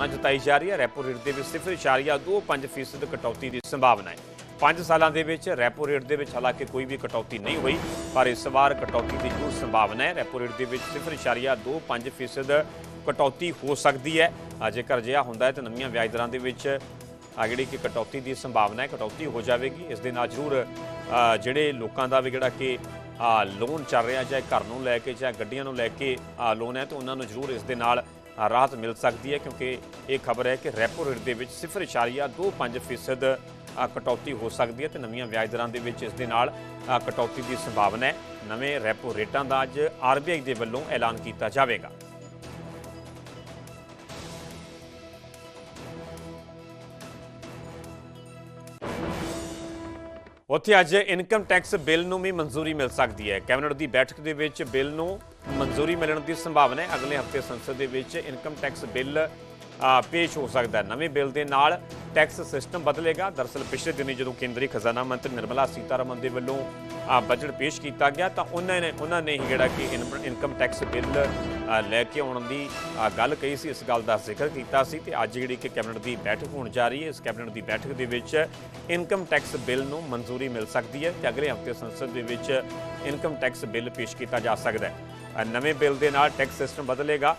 ਸੰਭਾਵਨਾ ਜਤਾਈ ਜਾ ਰਹੀ ਹੈ। ਰੈਪੋ ਰੇਟ ਦੇ ਵਿੱਚ 0.25% ਕਟੌਤੀ ਦੀ ਸੰਭਾਵਨਾ ਹੈ। 5 ਸਾਲਾਂ ਦੇ ਵਿੱਚ ਰੈਪੋ ਰੇਟ ਦੇ ਵਿੱਚ ਹਾਲਾਂਕਿ ਕੋਈ ਵੀ ਕਟੌਤੀ ਨਹੀਂ ਹੋਈ, ਪਰ ਇਸ ਵਾਰ ਕਟੌਤੀ ਦੀ ਜ਼ਰੂਰ ਸੰਭਾਵਨਾ ਹੈ, ਰੈਪੋ ਰੇਟ ਦੇ ਵਿੱਚ 0.25% ਕਟੌਤੀ ਹੋ ਸਕਦੀ ਹੈ। ਜੇਕਰ ਅਜਿਹਾ ਹੁੰਦਾ ਹੈ ਤਾਂ ਨਵੀਆਂ ਵਿਆਜ ਦਰਾਂ ਦੇ ਵਿੱਚ ਜਿਹੜੀ ਕਿ ਕਟੌਤੀ ਦੀ ਸੰਭਾਵਨਾ ਹੈ, ਕਟੌਤੀ ਹੋ ਜਾਵੇਗੀ। ਇਸ ਦੇ ਨਾਲ ਜ਼ਰੂਰ ਜਿਹੜੇ ਲੋਕਾਂ ਦਾ ਵੀ ਜਿਹੜਾ ਕਿ ਲੋਨ ਚੱਲ ਰਿਹਾ ਚਾਹੇ ਘਰ ਨੂੰ ਲੈ ਕੇ ਚਾਹੇ ਗੱਡੀਆਂ ਨੂੰ ਲੈ ਕੇ ਲੋਨ ਹੈ, ਤਾਂ ਉਹਨਾਂ ਨੂੰ ਜ਼ਰੂਰ ਇਸ ਦੇ ਨਾਲ ਰਾਹਤ ਮਿਲ ਸਕਦੀ ਹੈ ਕਿਉਂਕਿ ਇਹ ਖਬਰ ਹੈ ਕਿ ਰੈਪੋ ਰੇਟ ਦੇ ਵਿੱਚ 0.25% ਆ, ਕਟੌਤੀ ਹੋ ਸਕਦੀ ਹੈ ਤੇ ਨਵੀਆਂ ਵਿਆਜ ਦਰਾਂ ਦੇ ਵਿੱਚ ਇਸ ਦੇ ਨਾਲ ਕਟੌਤੀ ਦੀ ਸੰਭਾਵਨਾ ਹੈ। ਨਵੇਂ ਰੈਪੋ ਰੇਟਾਂ ਦਾ ਅੱਜ ਆਰਬੀਆਈ ਦੇ ਵੱਲੋਂ ਐਲਾਨ ਕੀਤਾ ਜਾਵੇਗਾ। ਉੱਥੇ ਅੱਜ ਇਨਕਮ ਟੈਕਸ ਬਿੱਲ ਨੂੰ ਵੀ ਮਨਜ਼ੂਰੀ ਮਿਲ ਸਕਦੀ ਹੈ। ਕੈਬਨਿਟ ਦੀ ਬੈਠਕ ਦੇ ਵਿੱਚ ਬਿੱਲ ਨੂੰ ਮਨਜ਼ੂਰੀ ਮਿਲਣ ਦੀ ਸੰਭਾਵਨਾ ਹੈ। ਅਗਲੇ ਹਫ਼ਤੇ ਸੰਸਦ ਦੇ ਵਿੱਚ ਇਨਕਮ ਟੈਕਸ ਬਿੱਲ ਪੇਸ਼ ਹੋ ਸਕਦਾ ਨਵੇਂ ਬਿੱਲ ਦੇ ਨਾਲ ਟੈਕਸ ਸਿਸਟਮ ਬਦਲੇਗਾ। ਦਰਅਸਲ ਪਿਛਲੇ ਦਿਨੀ ਜਦੋਂ ਕੇਂਦਰੀ ਖਜ਼ਾਨਾ ਮੰਤਰੀ ਨਿਰਮਲਾ ਸੀਤਾਰਮਨ ਦੇ ਵੱਲੋਂ ਬਜਟ ਪੇਸ਼ ਕੀਤਾ ਗਿਆ ਤਾਂ ਉਹਨਾਂ ਨੇ ਉਹਨਾਂ ਨੇ ਹੀ ਜਿਹੜਾ ਕਿ ਇਨ- ਇਨਕਮ ਟੈਕਸ ਬਿੱਲ ਲੈ ਕੇ ਆਉਣ ਦੀ ਗੱਲ ਕਹੀ ਸੀ, ਇਸ ਗੱਲ ਦਾ ਜ਼ਿਕਰ ਕੀਤਾ ਸੀ ਤੇ ਅੱਜ ਜਿਹੜੀ ਕਿ ਕੈਬਨਿਟ ਦੀ ਬੈਠਕ ਹੋਣ ਜਾ ਰਹੀ ਹੈ, ਇਸ ਕੈਬਨਿਟ ਦੀ ਬੈਠਕ ਦੇ ਵਿੱਚ ਇਨਕਮ ਟੈਕਸ ਬਿੱਲ ਨੂੰ ਮਨਜ਼ੂਰੀ ਮਿਲ ਸਕਦੀ ਹੈ ਤੇ ਅਗਲੇ ਹਫ਼ਤੇ ਸੰਸਦ ਦੇ ਵਿੱਚ ਇਨਕਮ ਟੈਕਸ ਬਿੱਲ ਪੇਸ਼ ਕੀਤਾ ਜਾ ਸਕਦਾ ਹੈ। ਨਵੇਂ ਬਿੱਲ ਦੇ ਨਾਲ ਟੈਕਸ ਸਿਸਟਮ ਬਦਲੇਗਾ।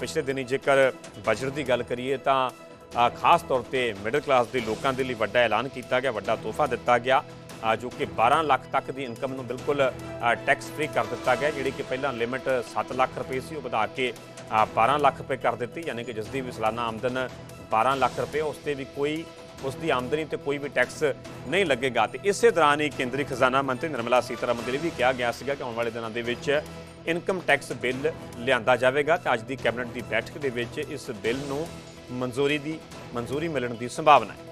ਪਿਛਲੇ ਦਿਨੀ ਜੇਕਰ ਬਜਟ ਦੀ ਗੱਲ ਕਰੀਏ ਤਾਂ ਖਾਸ ਤੌਰ ਤੇ ਮਿਡਲ ਕਲਾਸ ਦੇ ਲੋਕਾਂ ਦੇ ਲਈ ਵੱਡਾ ਐਲਾਨ ਕੀਤਾ ਗਿਆ, ਵੱਡਾ ਤੋਹਫਾ ਦਿੱਤਾ ਗਿਆ। ਜੋ ਕਿ 12 ਲੱਖ ਤੱਕ ਦੀ ਇਨਕਮ ਨੂੰ ਬਿਲਕੁਲ ਟੈਕਸ ਫ੍ਰੀ ਕਰ ਦਿੱਤਾ ਗਿਆ ਜਿਹੜੀ ਕਿ ਪਹਿਲਾਂ ਲਿਮਿਟ 7 ਲੱਖ ਰੁਪਏ ਸੀ ਉਹ ਵਧਾ ਕੇ ਅ, 12 ਲੱਖ ਰੁਪਏ ਕਰ ਦਿੱਤੀ ਯਾਨੀ ਕਿ ਜਿਸ ਦੀ ਵੀ ਸਾਲਾਨਾ ਆਮਦਨ 12 ਲੱਖ ਰੁਪਏ ਉਸ ਤੇ ਵੀ ਕੋਈ ਉਸ ਦੀ ਆਮਦਨੀ ਤੇ ਕੋਈ ਵੀ ਟੈਕਸ ਨਹੀਂ ਲੱਗੇਗਾ। ਤੇ ਇਸੇ ਦੌਰਾਨ ਹੀ ਕੇਂਦਰੀ ਖਜ਼ਾਨਾ ਮੰਤਰੀ ਨਿਰਮਲਾ ਸੀਤਾਰਮਨ ਦੇ ਲਈ ਵੀ ਕਿਹਾ ਗਿਆ ਸੀਗਾ ਕਿ ਆਉਣ ਵਾਲੇ ਦਿਨਾਂ ਦੇ ਵਿੱਚ ਇਨਕਮ ਟੈਕਸ ਬਿੱਲ ਲਿਆਂਦਾ ਜਾਵੇਗਾ। ਤੇ ਅੱਜ ਦੀ ਕੈਬਨਿਟ ਦੀ ਬੈਠਕ ਦੇ ਵਿੱਚ ਇਸ ਬਿੱਲ ਨੂੰ ਮਨਜ਼ੂਰੀ ਦੀ ਮਨਜ਼ੂਰੀ ਮਿਲਣ ਦੀ ਸੰਭਾਵਨਾ ਹੈ।